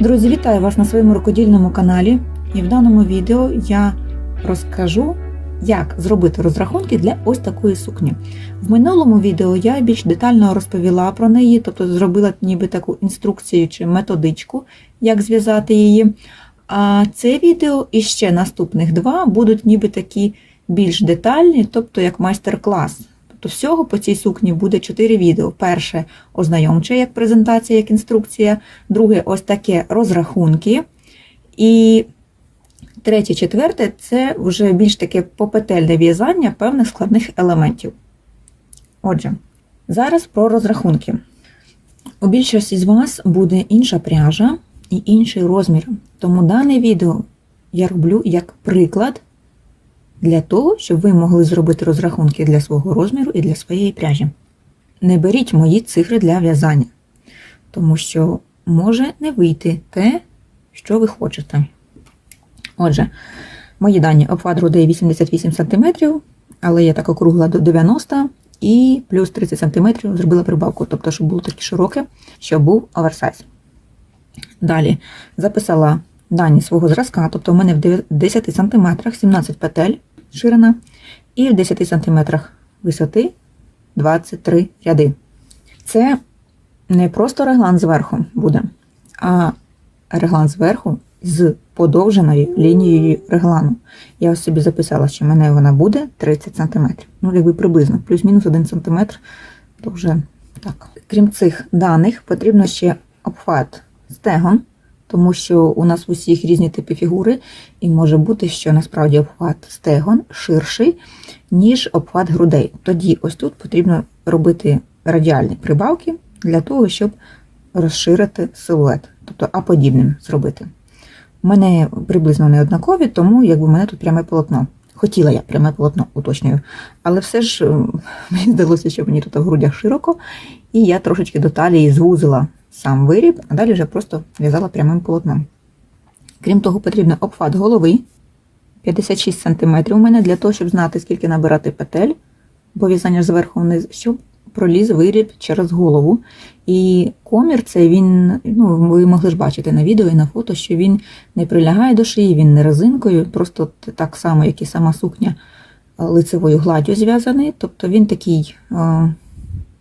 Друзі, вітаю вас на своєму рукодільному каналі. І в даному відео я розкажу, як зробити розрахунки для ось такої сукні. В минулому відео я більш детально розповіла про неї, тобто зробила ніби таку інструкцію чи методичку, як зв'язати її. А це відео і ще наступних два будуть ніби такі більш детальні, тобто як майстер-клас. Тобто всього по цій сукні буде 4 відео. Перше ознайомче, як презентація, як інструкція, друге ось таке розрахунки. І третє, четверте це вже більш таке попетельне в'язання певних складних елементів. Отже, зараз про розрахунки. У більшості з вас буде інша пряжа і інший розмір. Тому дане відео я роблю як приклад для того, щоб ви могли зробити розрахунки для свого розміру і для своєї пряжі. Не беріть мої цифри для в'язання, тому що може не вийти те, що ви хочете. Отже, мої дані обхват грудей 88 см, але я так округла до 90 і плюс 30 см зробила прибавку, тобто, щоб було таке широке, щоб був оверсайз. Далі записала дані свого зразка, тобто в мене в 10 см 17 петель ширина, і в 10 см висоти 23 ряди. Це не просто реглан зверху буде, а реглан зверху з подовженою лінією реглану. Я ось собі записала, що в мене вона буде 30 см. Ну, якби приблизно, плюс-мінус 1 см, то вже так. Крім цих даних, потрібно ще обхват стегон, тому що у нас в усіх різні типи фігури, і може бути, що насправді обхват стегон ширший, ніж обхват грудей. Тоді ось тут потрібно робити радіальні прибавки для того, щоб розширити силует, тобто аподібним зробити. У мене приблизно не однакові, тому якби в мене тут пряме полотно. Хотіла я пряме полотно, уточнюю. Але все ж е, мені здалося, що мені тут в грудях широко, і я трошечки до талії звузила сам виріб, а далі вже просто в'язала прямим полотном. Крім того, потрібен обхват голови 56 см у мене для того, щоб знати, скільки набирати петель, бо в'язання зверху вниз, щоб проліз виріб через голову. І комір цей він, ну, ви могли ж бачити на відео і на фото, що він не прилягає до шиї, він не резинкою, просто так само, як і сама сукня лицевою гладдю зв'язаний. Тобто він такий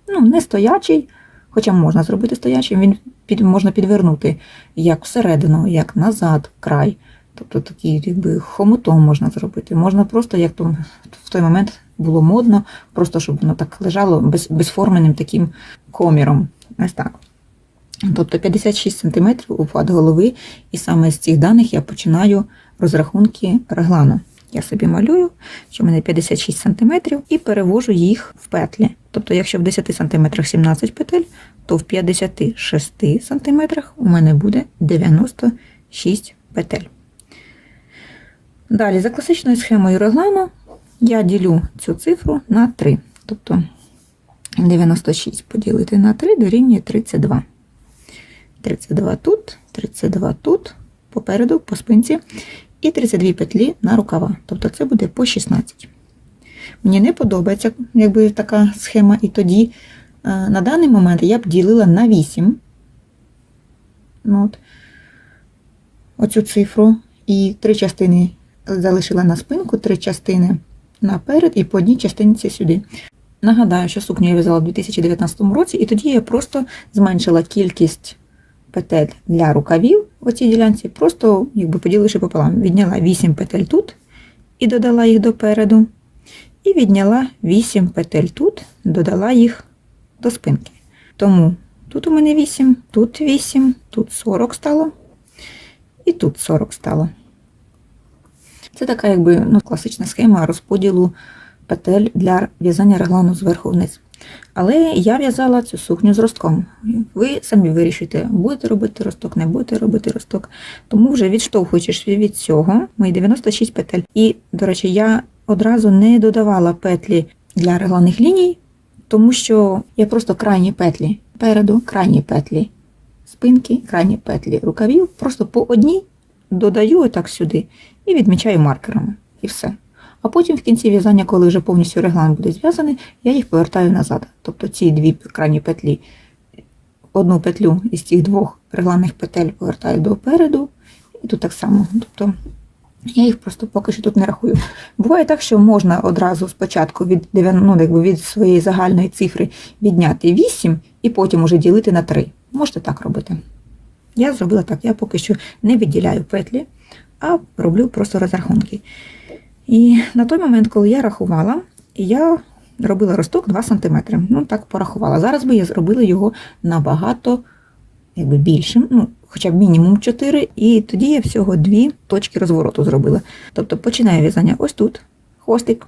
ну, не стоячий, хоча можна зробити стоячим, він під, можна підвернути як всередину, як назад, край. Тобто такий якби хомутом можна зробити. Можна просто, як то в той момент було модно, просто щоб воно так лежало без, безформеним таким коміром. Ось так. Тобто 56 см обхват голови, і саме з цих даних я починаю розрахунки реглану. Я собі малюю, що в мене 56 см, і перевожу їх в петлі. Тобто, якщо в 10 см 17 петель, то в 56 см у мене буде 96 петель. Далі, за класичною схемою реглану, я ділю цю цифру на 3. Тобто 96 поділити на 3 дорівнює 32. 32 тут, 32 тут, попереду, по спинці, і 32 петлі на рукава. Тобто це буде по 16. Мені не подобається якби така схема, і тоді е, на даний момент я б ділила на 8. Ну, от, Оцю цифру. І три частини залишила на спинку, три частини наперед і по одній частинці сюди. Нагадаю, що сукню я в'язала у 2019 році, і тоді я просто зменшила кількість петель для рукавів в цій ділянці, просто якби поділивши пополам. Відняла 8 петель тут і додала їх допереду. І відняла 8 петель тут, додала їх до спинки. Тому тут у мене 8, тут 8, тут 40 стало, і тут 40 стало. Це така якби ну, класична схема розподілу петель для в'язання реглану зверху вниз. Але я в'язала цю сукню з ростком. Ви самі вирішуєте, будете робити росток, не будете робити росток. Тому вже відштовхуючись від цього, мої 96 петель. І, до речі, я одразу не додавала петлі для регланих ліній, тому що я просто крайні петлі переду, крайні петлі спинки, крайні петлі рукавів, просто по одній додаю отак сюди і відмічаю маркерами. І все. А потім в кінці в'язання, коли вже повністю реглан буде зв'язаний, я їх повертаю назад. Тобто ці дві крайні петлі, одну петлю із цих двох регланних петель повертаю до переду, і тут так само. Тобто я їх просто поки що тут не рахую. Буває так, що можна одразу спочатку від, ну, якби від своєї загальної цифри відняти 8 і потім уже ділити на 3. Можете так робити. Я зробила так, я поки що не відділяю петлі, а роблю просто розрахунки. І на той момент, коли я рахувала, я робила росток 2 см. Ну, так порахувала. Зараз би я зробила його набагато якби, більшим, ну, хоча б мінімум 4, і тоді я всього дві точки розвороту зробила. Тобто починаю в'язання ось тут, хвостик.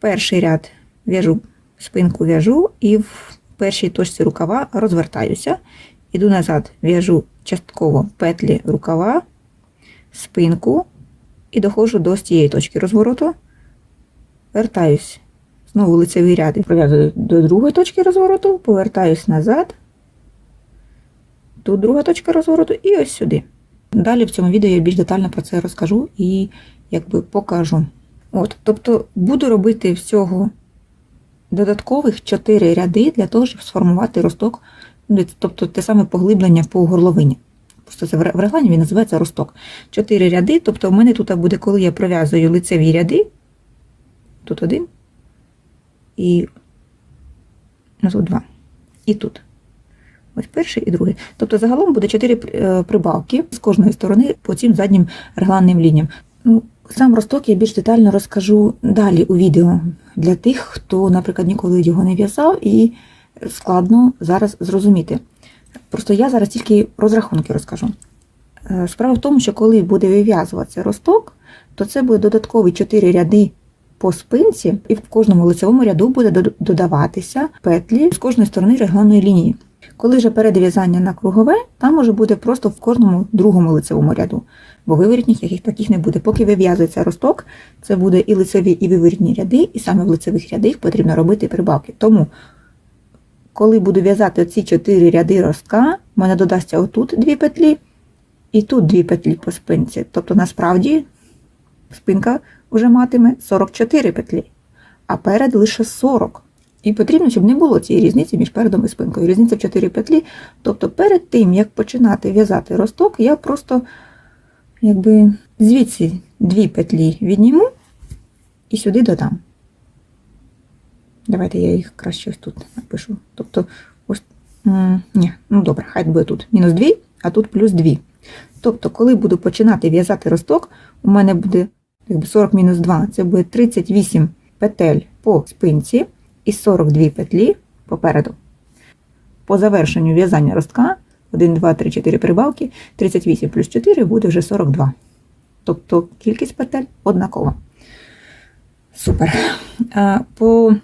Перший ряд в'яжу, спинку в'яжу, і в першій точці рукава розвертаюся. Іду назад, в'яжу частково петлі рукава, спинку і доходжу до цієї точки розвороту. Вертаюсь. Знову лицевий ряд і до другої точки розвороту, повертаюсь назад. Тут друга точка розвороту і ось сюди. Далі в цьому відео я більш детально про це розкажу і якби покажу. От, тобто буду робити всього додаткових 4 ряди для того, щоб сформувати росток, ну, тобто те саме поглиблення по горловині. Просто це в реглані він називається росток. 4 ряди, тобто в мене тут буде, коли я пров'язую лицеві ряди, тут один і ну, тут два. І тут. Ось перший і другий. Тобто загалом буде 4 прибавки з кожної сторони по цим заднім регланним лініям. Ну, сам росток я більш детально розкажу далі у відео для тих, хто, наприклад, ніколи його не в'язав і складно зараз зрозуміти. Просто я зараз тільки розрахунки розкажу. Е, Справа в тому, що коли буде вив'язуватися росток, то це буде додаткові 4 ряди по спинці, і в кожному лицевому ряду буде додаватися петлі з кожної сторони регланної лінії. Коли вже перейде в'язання на кругове, там уже буде просто в кожному другому лицевому ряду, бо виворітніх яких таких не буде. Поки вив'язується росток, це буде і лицеві, і виворітні ряди, і саме в лицевих рядах потрібно робити прибавки. Тому, коли буду в'язати ці чотири ряди ростка, в мене додасться отут дві петлі, і тут дві петлі по спинці. Тобто, насправді, спинка вже матиме 44 петлі, а перед лише 40. І потрібно, щоб не було цієї різниці між передом і спинкою. Різниця в 4 петлі. Тобто перед тим, як починати в'язати росток, я просто якби звідси дві петлі відніму і сюди додам. Давайте я їх краще ось тут напишу. Тобто, ось, ні, ну добре, хай буде тут мінус 2, а тут плюс 2. Тобто, коли буду починати в'язати росток, у мене буде 40 мінус 2, це буде 38 петель по спинці і 42 петлі попереду. По завершенню в'язання ростка 1, 2, 3, 4 прибавки, 38 плюс 4 буде вже 42. Тобто кількість петель однакова. Супер. По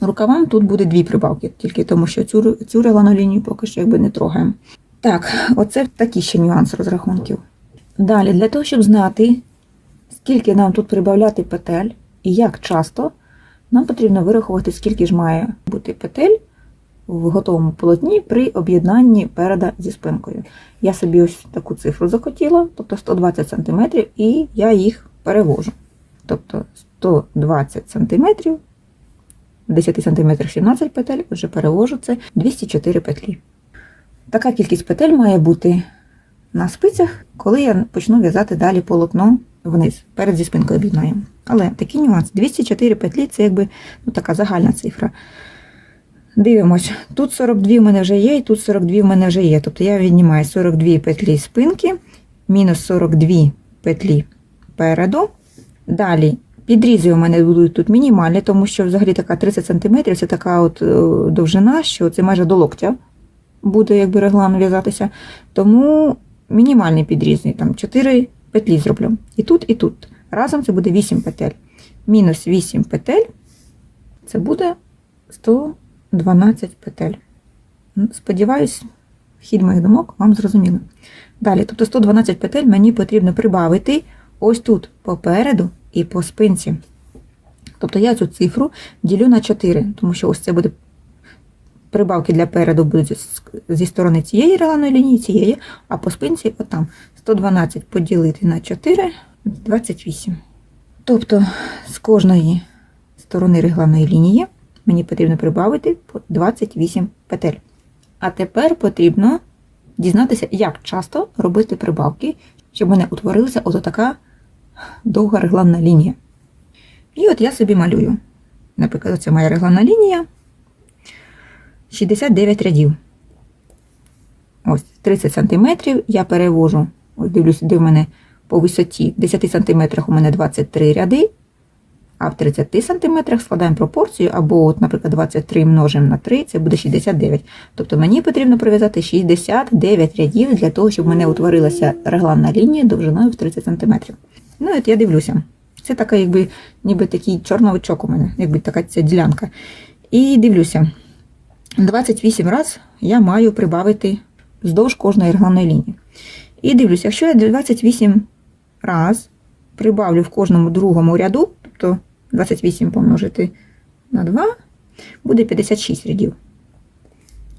рукавам тут буде дві прибавки, тільки тому що цю, цю реглану лінію поки що якби не трогаємо. Так, оце такий ще нюанс розрахунків. Далі, для того, щоб знати, скільки нам тут прибавляти петель і як часто, нам потрібно вирахувати, скільки ж має бути петель в готовому полотні при об'єднанні переда зі спинкою. Я собі ось таку цифру захотіла, тобто 120 см, і я їх перевожу. Тобто 120 см, в 10 см 17 петель, отже перевожу це 204 петлі. Така кількість петель має бути на спицях, коли я почну в'язати далі полотно вниз, перед зі спинкою об'єднаємо. Але такий нюанс: 204 петлі це якби ну, така загальна цифра. Дивимось, тут 42 в мене вже є, і тут 42 в мене вже є. Тобто я віднімаю 42 петлі спинки, мінус 42 петлі переду. Далі підрізи у мене будуть тут мінімальні, тому що взагалі така 30 см це така от е, довжина, що це майже до локтя буде якби реглан в'язатися. Тому мінімальний підрізний, там 4 петлі зроблю. І тут, і тут. Разом це буде 8 петель. Мінус 8 петель це буде 112 петель. Ну, Сподіваюсь, хід моїх думок вам зрозуміло. Далі, тобто 112 петель мені потрібно прибавити ось тут попереду і по спинці. Тобто я цю цифру ділю на 4, тому що ось це буде прибавки для переду будуть зі сторони цієї регланої лінії, цієї, а по спинці отам. 112 поділити на 4 28. Тобто з кожної сторони регланої лінії мені потрібно прибавити 28 петель. А тепер потрібно дізнатися, як часто робити прибавки, щоб в мене утворилася ото така довга регланна лінія. І от я собі малюю. Наприклад, це моя регланна лінія. 69 рядів. Ось 30 см я перевожу, ось дивлюся, де в мене по висоті в 10 см у мене 23 ряди, а в 30 см складаємо пропорцію, або, от, наприклад, 23 множимо на 3, це буде 69. Тобто мені потрібно прив'язати 69 рядів для того, щоб в мене утворилася регланна лінія довжиною в 30 см. Ну, от я дивлюся. Це така, якби, ніби такий чорновичок у мене, якби така ця ділянка. І дивлюся, 28 разів я маю прибавити вздовж кожної регланної лінії. І дивлюся, якщо я 28 раз прибавлю в кожному другому ряду, тобто 28 помножити на 2, буде 56 рядів.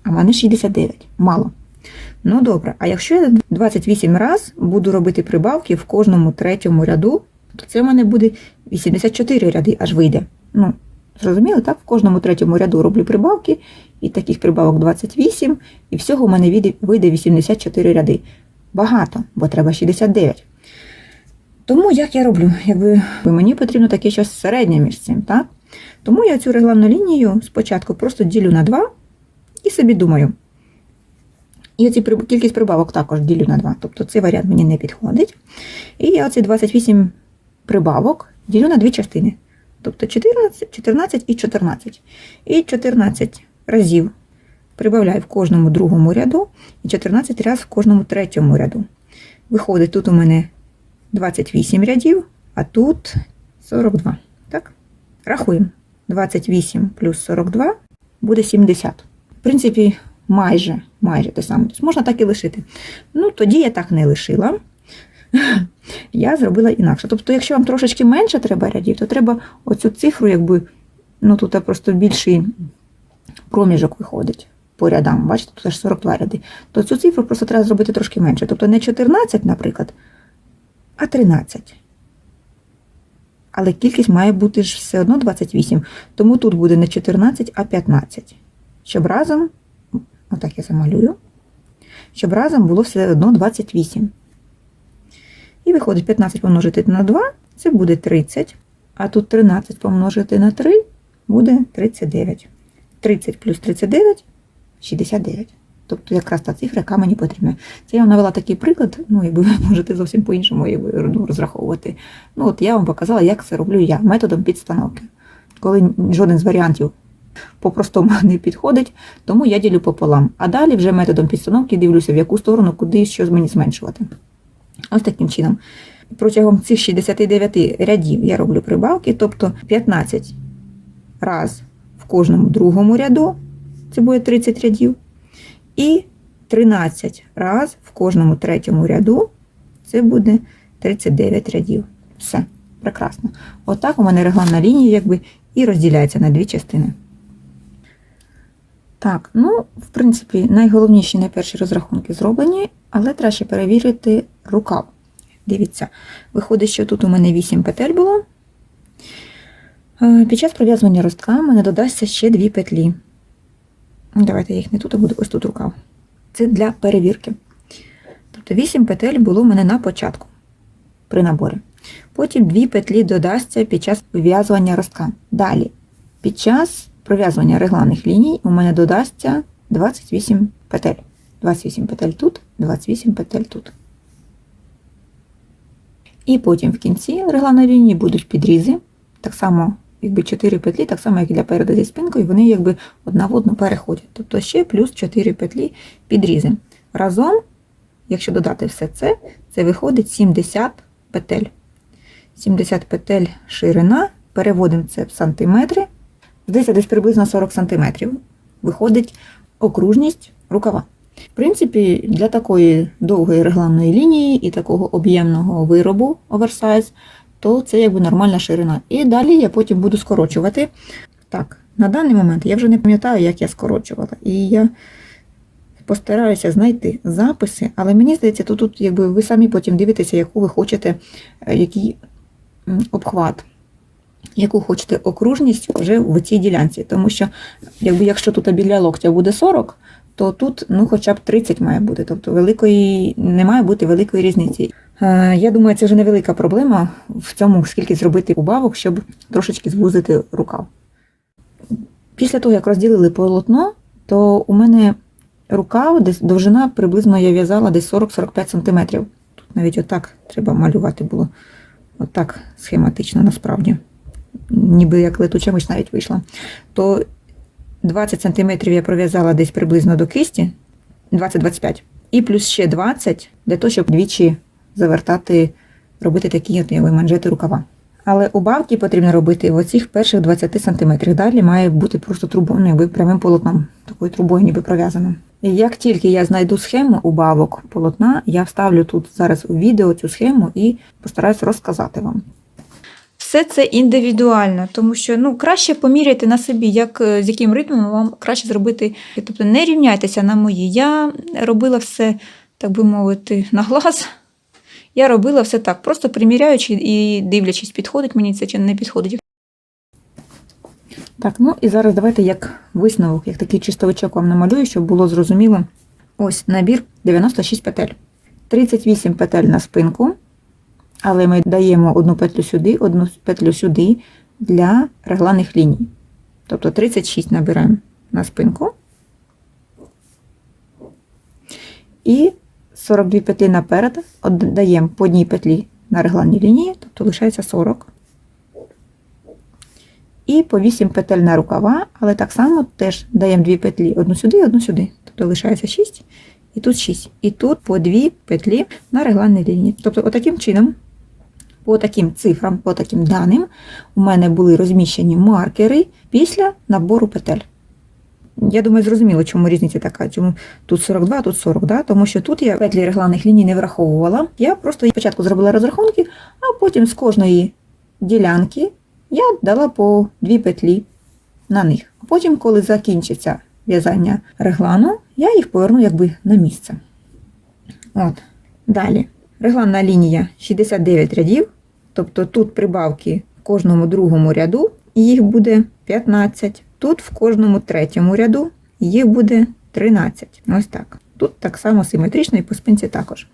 А в мене 69. Мало. Ну добре, а якщо я 28 раз буду робити прибавки в кожному третьому ряду, то це в мене буде 84 ряди аж вийде. Ну, зрозуміло, так? В кожному третьому ряду роблю прибавки, і таких прибавок 28, і всього в мене вийде- вийде 84 ряди. Багато, бо треба 69. Тому як я роблю? Якби мені потрібно таке щось середнє між цим, так? Тому я цю регланну лінію спочатку просто ділю на 2 і собі думаю. І оці кількість прибавок також ділю на 2. Тобто цей варіант мені не підходить. І я оці 28 прибавок ділю на дві частини. Тобто 14, 14 і 14. І 14 разів прибавляю в кожному другому ряду і 14 разів в кожному третьому ряду. Виходить, тут у мене 28 рядів, а тут 42. Так? Рахуємо. 28 плюс 42 буде 70. В принципі, майже, майже те саме. Тобто можна так і лишити. Ну, тоді я так не лишила. Я зробила інакше. Тобто, якщо вам трошечки менше треба рядів, то треба оцю цифру, якби, ну тут просто більший проміжок виходить по рядам. Бачите, тут аж 42 ряди. То цю цифру просто треба зробити трошки менше. Тобто не 14, наприклад, а 13. Але кількість має бути ж все одно 28. Тому тут буде не 14, а 15. Щоб разом, отак я замалюю, щоб разом було все одно 28. І виходить 15 помножити на 2, це буде 30. А тут 13 помножити на 3 буде 39. 30 плюс 39 69. Тобто якраз та цифра, яка мені потрібна. Це я вам навела такий приклад, ну, якби ви можете зовсім по-іншому ну, розраховувати. Ну, от я вам показала, як це роблю я методом підстановки. Коли жоден з варіантів по-простому не підходить, тому я ділю пополам. А далі вже методом підстановки дивлюся, в яку сторону, куди що мені зменшувати. Ось таким чином. Протягом цих 69 рядів я роблю прибавки, тобто 15 раз в кожному другому ряду, це буде 30 рядів, і 13 раз в кожному третьому ряду, це буде 39 рядів. Все, прекрасно. Отак у мене регланна лінія якби і розділяється на дві частини. Так, ну, в принципі, найголовніші найперші розрахунки зроблені, але треба ще перевірити рукав. Дивіться, виходить, що тут у мене 8 петель було. Е, Під час пров'язування ростка мене додасться ще дві петлі. Давайте я їх не тут, а буде ось тут рукав. Це для перевірки. Тобто 8 петель було в мене на початку при наборі. Потім дві петлі додасться під час вив'язування ростка. Далі, під час пров'язування регланних ліній у мене додасться 28 петель. 28 петель тут, 28 петель тут. І потім в кінці регланної лінії будуть підрізи. Так само, якби 4 петлі, так само, як і для переду зі спинкою, вони якби одна в одну переходять. Тобто ще плюс 4 петлі підрізи. Разом, якщо додати все це, це виходить 70 петель. 70 петель ширина, переводимо це в сантиметри. Здається, десь приблизно 40 сантиметрів виходить окружність рукава. В принципі, для такої довгої регланної лінії і такого об'ємного виробу оверсайз, то це якби нормальна ширина. І далі я потім буду скорочувати. Так, на даний момент я вже не пам'ятаю, як я скорочувала. І я постараюся знайти записи, але мені здається, то тут якби ви самі потім дивитеся, яку ви хочете, е, який обхват, яку хочете окружність вже в цій ділянці. Тому що, якби якщо тут біля локтя буде 40, то тут ну, хоча б 30 має бути. Тобто великої, не має бути великої різниці. Е, Я думаю, це вже невелика проблема в цьому, скільки зробити убавок, щоб трошечки звузити рукав. Після того, як розділили полотно, то у мене рукав, десь довжина приблизно я в'язала десь 40-45 см. Тут навіть отак треба малювати було. Отак схематично насправді. Ніби як летуча миш навіть вийшла. То 20 см я пров'язала десь приблизно до кисті, 20-25. І плюс ще 20 для того, щоб двічі завертати, робити такі от, манжети рукава. Але убавки потрібно робити в оцих перших 20 см. Далі має бути просто трубою, ну, якби прямим полотном, такою трубою ніби пров'язано. Як тільки я знайду схему убавок полотна, я вставлю тут зараз у відео цю схему і постараюсь розказати вам. Все це індивідуально, тому що ну краще поміряти на собі, як е, з яким ритмом вам краще зробити. Тобто не рівняйтеся на мої. Я робила все, так би мовити, на глаз. Я робила все так, просто приміряючи і дивлячись, підходить мені це чи не підходить. Так, ну і зараз давайте як висновок, як такий чистовичок вам намалюю, щоб було зрозуміло. Ось набір 96 петель. 38 петель на спинку, але ми даємо одну петлю сюди, одну петлю сюди для регланих ліній. Тобто 36 набираємо на спинку. І 42 петлі наперед даємо по одній петлі на регланні лінії, тобто лишається 40. І по 8 петель на рукава, але так само теж даємо 2 петлі одну сюди, одну сюди. Тобто лишається 6, і тут 6. І тут по 2 петлі на регланній лінії. Тобто, отаким чином, по таким цифрам, по таким даним, у мене були розміщені маркери після набору петель. Я думаю, зрозуміло, чому різниця така, чому тут 42, тут 40, да? тому що тут я петлі регланих ліній не враховувала. Я просто спочатку зробила розрахунки, а потім з кожної ділянки я дала по дві петлі на них. Потім, коли закінчиться в'язання реглану, я їх поверну якби на місце. От. Далі. Регланна лінія 69 рядів, тобто тут прибавки в кожному другому ряду, їх буде 15. Тут в кожному третьому ряду їх буде 13. Ось так. Тут так само симетрично і по спинці також.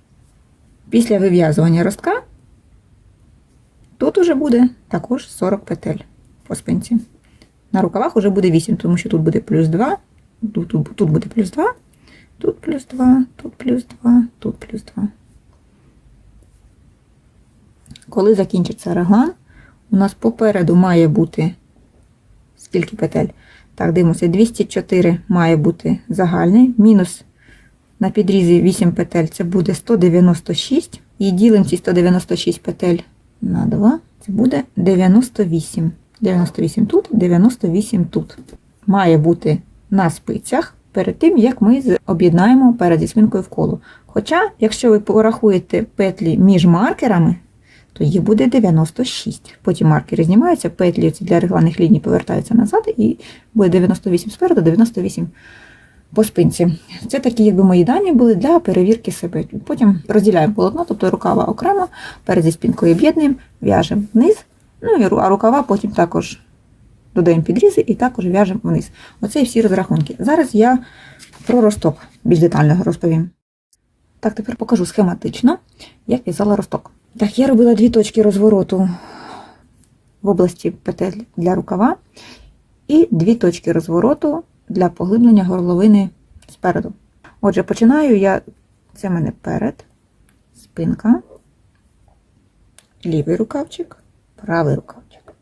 Після вив'язування ростка Тут уже буде також 40 петель по спинці. На рукавах уже буде 8, тому що тут буде плюс 2, тут, тут, тут буде плюс 2, тут плюс 2, тут плюс 2, тут плюс 2. Коли закінчиться реглан, у нас попереду має бути скільки петель? Так, дивимося, 204 має бути загальний, мінус на підрізі 8 петель це буде 196. І ділимо ці 196 петель на 2, це буде 98. 98 тут, 98 тут. Має бути на спицях перед тим, як ми об'єднаємо перед зі спинкою в коло. Хоча, якщо ви порахуєте петлі між маркерами, то їх буде 96. Потім маркери знімаються, петлі для регланих ліній повертаються назад, і буде 98 спереду, 98 по спинці. Це такі, якби мої дані були для перевірки себе. Потім розділяємо полотно, тобто рукава окремо, перед зі спинкою об'єднуємо, в'яжемо вниз, ну і а рукава потім також додаємо підрізи і також в'яжемо вниз. Оце і всі розрахунки. Зараз я про росток більш детально розповім. Так, тепер покажу схематично, як в'язала росток. Так, я робила дві точки розвороту в області петель для рукава і дві точки розвороту для поглиблення горловини спереду. Отже, починаю я, це в мене перед, спинка, лівий рукавчик, правий рукавчик.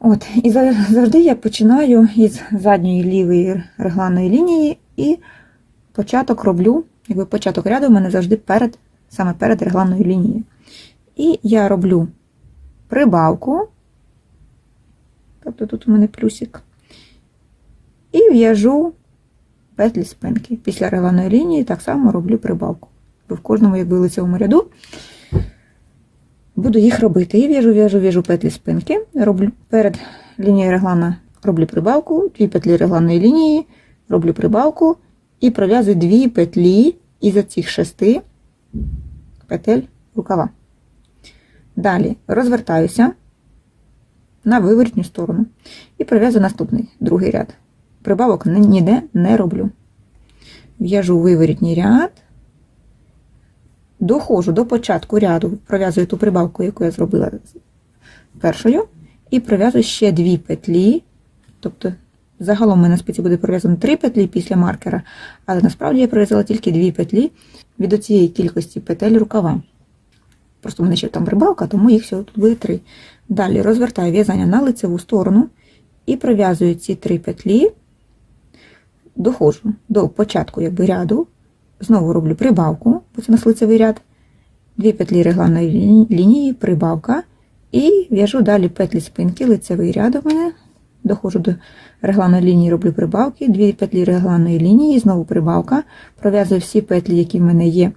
От, і завжди я починаю із задньої лівої регланної лінії і початок роблю, якби початок ряду в мене завжди перед, саме перед регланною лінією. І я роблю прибавку, тобто тут у мене плюсик, і в'яжу петлі спинки. Після регланої лінії так само роблю прибавку. В кожному, якби лицевому ряду, буду їх робити. І в'яжу, в'яжу, в'яжу петлі спинки. Роблю перед лінією реглана роблю прибавку, дві петлі регланної лінії, роблю прибавку і пров'язую дві петлі із цих шести петель рукава. Далі розвертаюся на виворітню сторону і пров'язую наступний другий ряд. Прибавок ніде не роблю. в'яжу виворітній ряд, доходжу до початку ряду, пров'язую ту прибавку, яку я зробила першою, і пров'язую ще дві петлі. Тобто, загалом у на спиці буде пров'язано три петлі після маркера, але насправді я пров'язала тільки дві петлі від оцієї кількості петель рукава. Просто в мене ще там прибавка, тому їх всього тут буде три. Далі розвертаю в'язання на лицеву сторону і пров'язую ці три петлі, доходжу до початку якби, ряду, знову роблю прибавку, бо це у нас лицевий ряд, дві петлі регланної лінії, прибавка, і в'яжу далі петлі спинки, лицевий ряд у мене, доходжу до регланної лінії, роблю прибавки, дві петлі регланної лінії, знову прибавка, пров'язую всі петлі, які в мене є.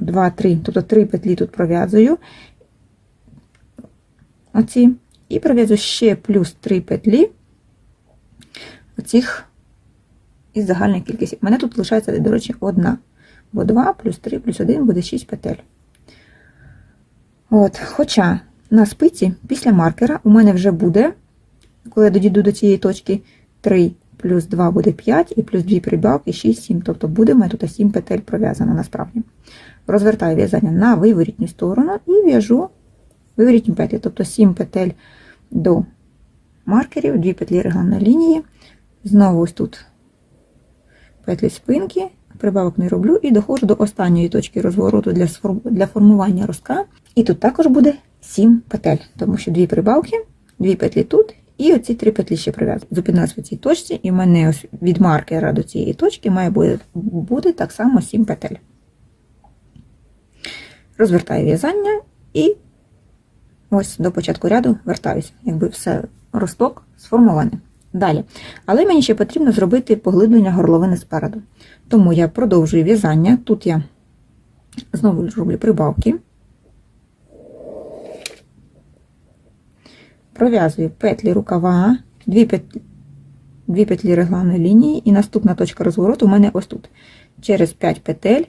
Два, три, тобто три петлі тут пров'язую. Оці. І пров'язую ще плюс три петлі оцих із загальної кількості. У мене тут лишається, до речі, одна. Бо 2 плюс 3 плюс 1 буде 6 петель. От, хоча на спиці після маркера у мене вже буде, коли я дійду до цієї точки, 3 плюс 2 буде 5, і плюс 2 прибавки 6, 7. Тобто буде мене тут 7 петель пров'язано насправді. Розвертаю в'язання на виворітню сторону і в'яжу виворітні петлі, тобто 7 петель до маркерів, 2 петлі регланної лінії. Знову ось тут петлі спинки, прибавок не роблю і доходжу до останньої точки розвороту для, формування ростка. І тут також буде 7 петель, тому що дві прибавки, дві петлі тут, і оці три петлі ще прив'язую. Зупинилась в цій точці, і в мене ось від маркера до цієї точки має бути, бути так само 7 петель. Розвертаю в'язання і ось до початку ряду вертаюся, якби все росток сформований. Далі. Але мені ще потрібно зробити поглиблення горловини спереду. Тому я продовжую в'язання. Тут я знову роблю прибавки. Пров'язую петлі рукава, дві петлі, дві петлі регланної лінії, і наступна точка розвороту у мене ось тут. Через 5 петель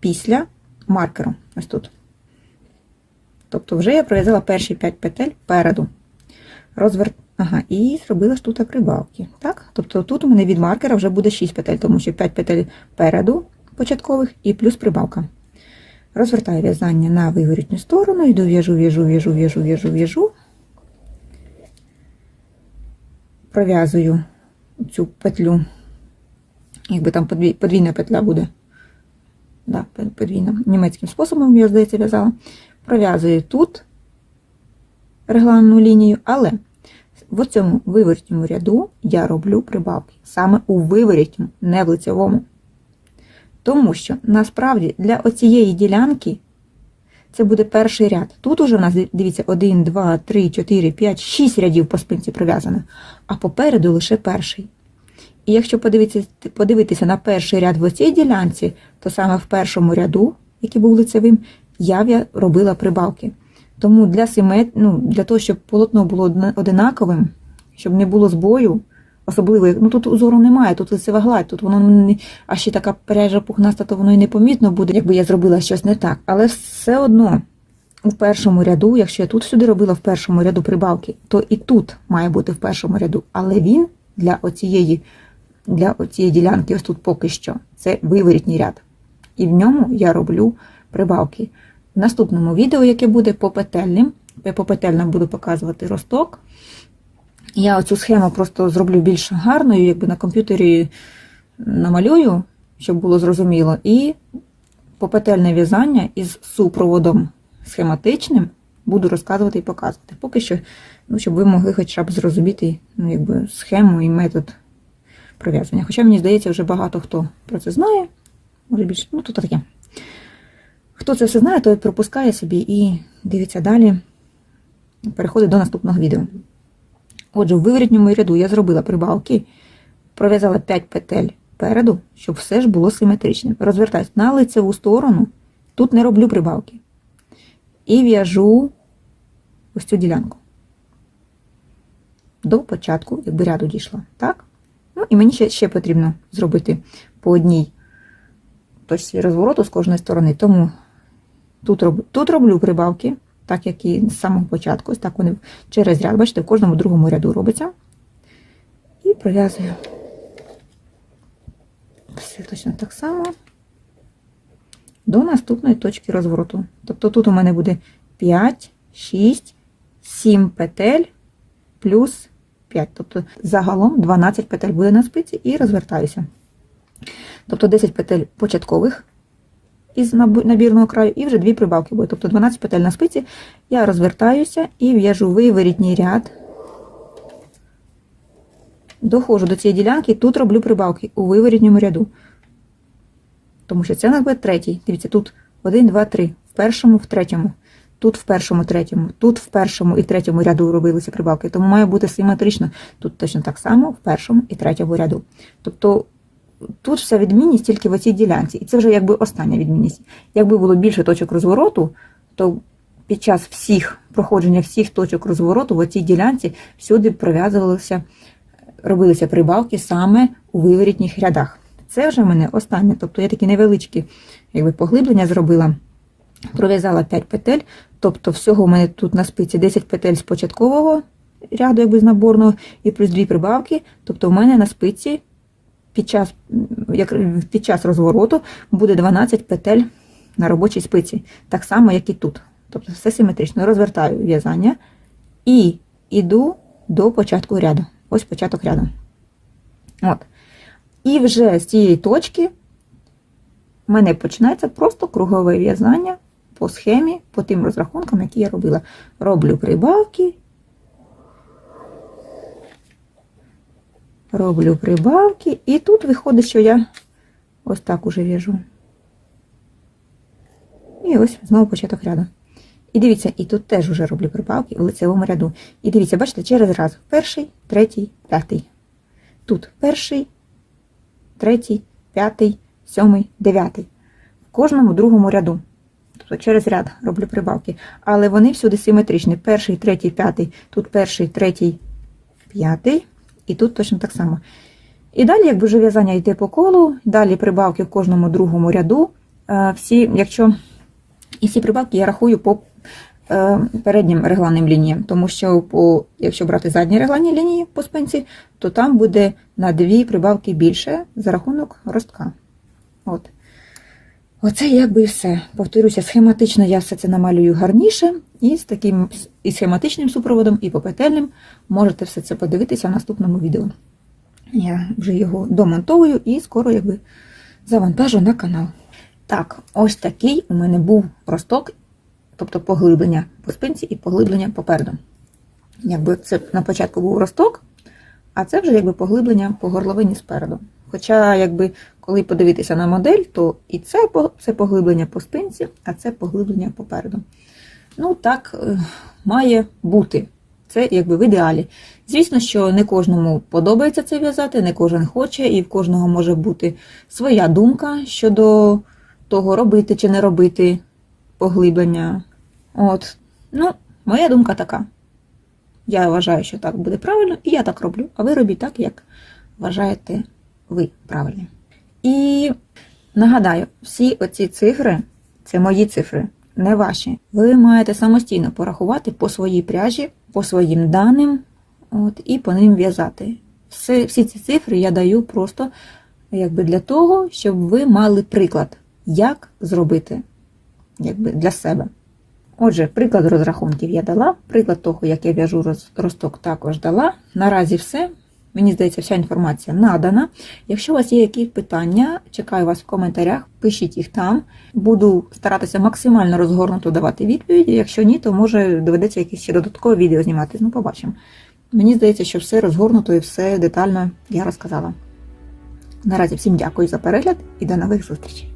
після маркеру. Ось тут. Тобто вже я пров'язала перші 5 петель переду. Розвер... Ага, і зробила ж тут прибавки. Так? Тобто тут у мене від маркера вже буде 6 петель, тому що 5 петель переду початкових і плюс прибавка. Розвертаю в'язання на виворітню сторону, йду в'яжу, в'яжу, в'яжу, в'яжу, в'яжу, в'яжу. Пров'язую цю петлю, якби там подвійна петля буде. Да, подвійна. Німецьким способом, я, здається, в'язала. Пров'язую тут регланну лінію, але в цьому виворітньому ряду я роблю прибавки. Саме у виворітньому, не в лицевому. Тому що насправді для оцієї ділянки це буде перший ряд. Тут уже в нас, дивіться, 1, 2, 3, 4, 5, 6 рядів по спинці прив'язано, а попереду лише перший. І якщо подивитися, подивитися на перший ряд в цій ділянці, то саме в першому ряду, який був лицевим, я робила прибавки. Тому для симет... ну, для того, щоб полотно було одинаковим, щоб не було збою, особливо, ну тут узору немає, тут лицева гладь, тут воно не, а ще така пряжа пухнаста, то воно і непомітно буде, якби я зробила щось не так. Але все одно у першому ряду, якщо я тут сюди робила в першому ряду прибавки, то і тут має бути в першому ряду. Але він для оцієї, для оцієї ділянки, ось тут поки що, це виворітній ряд. І в ньому я роблю прибавки. В наступному відео, яке буде по петельним, я по петельним буду показувати росток. Я оцю схему просто зроблю більш гарною, якби на комп'ютері намалюю, щоб було зрозуміло. І попетельне в'язання із супроводом схематичним буду розказувати і показувати. Поки що, ну, щоб ви могли хоча б зрозуміти ну, якби, схему і метод пров'язання. Хоча, мені здається, вже багато хто про це знає. Може більше, ну тут таке. Хто це все знає, той пропускає собі і дивиться далі, переходить до наступного відео. Отже, в виворітньому ряду я зробила прибавки, пров'язала 5 петель переду, щоб все ж було симетричним. Розвертаюсь на лицеву сторону, тут не роблю прибавки. І в'яжу ось цю ділянку. До початку, якби ряду дійшла. Так? Ну, і мені ще, ще потрібно зробити по одній точці розвороту з кожної сторони. Тому тут, роб, тут роблю прибавки, так як і з самого початку. Ось так вони через ряд, бачите, в кожному другому ряду робиться. І пров'язую. Все точно так само. До наступної точки розвороту. Тобто тут у мене буде 5, 6, 7 петель плюс 5. Тобто загалом 12 петель буде на спиці і розвертаюся. Тобто 10 петель початкових із набірного краю, і вже дві прибавки буде. Тобто 12 петель на спиці. Я розвертаюся і в'яжу виворітній ряд. Доходжу до цієї ділянки, тут роблю прибавки у виворітньому ряду. Тому що це у нас буде третій. Дивіться, тут 1, 2, 3. В першому, в третьому. Тут в першому, третьому, тут в першому і третьому ряду робилися прибавки. Тому має бути симетрично. Тут точно так само в першому і третьому ряду. Тобто тут вся відмінність тільки в цій ділянці. І це вже якби остання відмінність. Якби було більше точок розвороту, то під час всіх проходження всіх точок розвороту в цій ділянці всюди пров'язувалися, робилися прибавки саме у виворітніх рядах. Це вже в мене останнє. Тобто я такі невеличкі якби, поглиблення зробила, пров'язала 5 петель, тобто всього в мене тут на спиці 10 петель з початкового ряду, якби з наборного, і плюс 2 прибавки. Тобто в мене на спиці під час, як, під час розвороту буде 12 петель на робочій спиці, так само, як і тут. Тобто все симетрично. Розвертаю в'язання і йду до початку ряду. Ось початок ряду. От. І вже з цієї точки в мене починається просто кругове в'язання по схемі, по тим розрахункам, які я робила. Роблю прибавки. Роблю прибавки, і тут виходить, що я ось так уже в'яжу. І ось знову початок ряду. І дивіться, і тут теж вже роблю прибавки в лицевому ряду. І дивіться, бачите, через раз. Перший, третій, п'ятий. Тут перший, третій, п'ятий, сьомий, дев'ятий. В кожному другому ряду. Тобто через ряд роблю прибавки. Але вони всюди симетричні. Перший, третій, п'ятий. Тут перший, третій, п'ятий. І тут точно так само. І далі, якби вже в'язання йде по колу, далі прибавки в кожному другому ряду. Е, Всі, якщо і всі прибавки я рахую по е, переднім регланним лініям, тому що по, якщо брати задні регланні лінії по спинці, то там буде на дві прибавки більше за рахунок ростка. От. Оце якби і все. Повторюся, схематично я все це намалюю гарніше, і з таким і схематичним супроводом, і попетельним можете все це подивитися в наступному відео. Я вже його домонтовую і скоро якби завантажу на канал. Так, ось такий у мене був росток, тобто поглиблення по спинці і поглиблення попереду. Якби це на початку був росток, а це вже якби поглиблення по горловині спереду. Хоча, якби, коли подивитися на модель, то і це, це поглиблення по спинці, а це поглиблення попереду. Ну, так е, має бути. Це якби в ідеалі. Звісно, що не кожному подобається це в'язати, не кожен хоче, і в кожного може бути своя думка щодо того, робити чи не робити поглиблення. От. Ну, моя думка така. Я вважаю, що так буде правильно, і я так роблю. А ви робіть так, як вважаєте ви правильно. І нагадаю, всі оці цифри це мої цифри, не ваші. Ви маєте самостійно порахувати по своїй пряжі, по своїм даним, от, і по ним в'язати. Всі, всі ці цифри я даю просто якби для того, щоб ви мали приклад, як зробити якби, для себе. Отже, приклад розрахунків я дала, приклад того, як я в'яжу росток, також дала. Наразі все. Мені здається, вся інформація надана. Якщо у вас є якісь питання, чекаю вас в коментарях, пишіть їх там. Буду старатися максимально розгорнуто давати відповіді. Якщо ні, то може доведеться якісь ще додаткове відео знімати. Ну, побачимо. Мені здається, що все розгорнуто і все детально я розказала. Наразі всім дякую за перегляд і до нових зустрічей.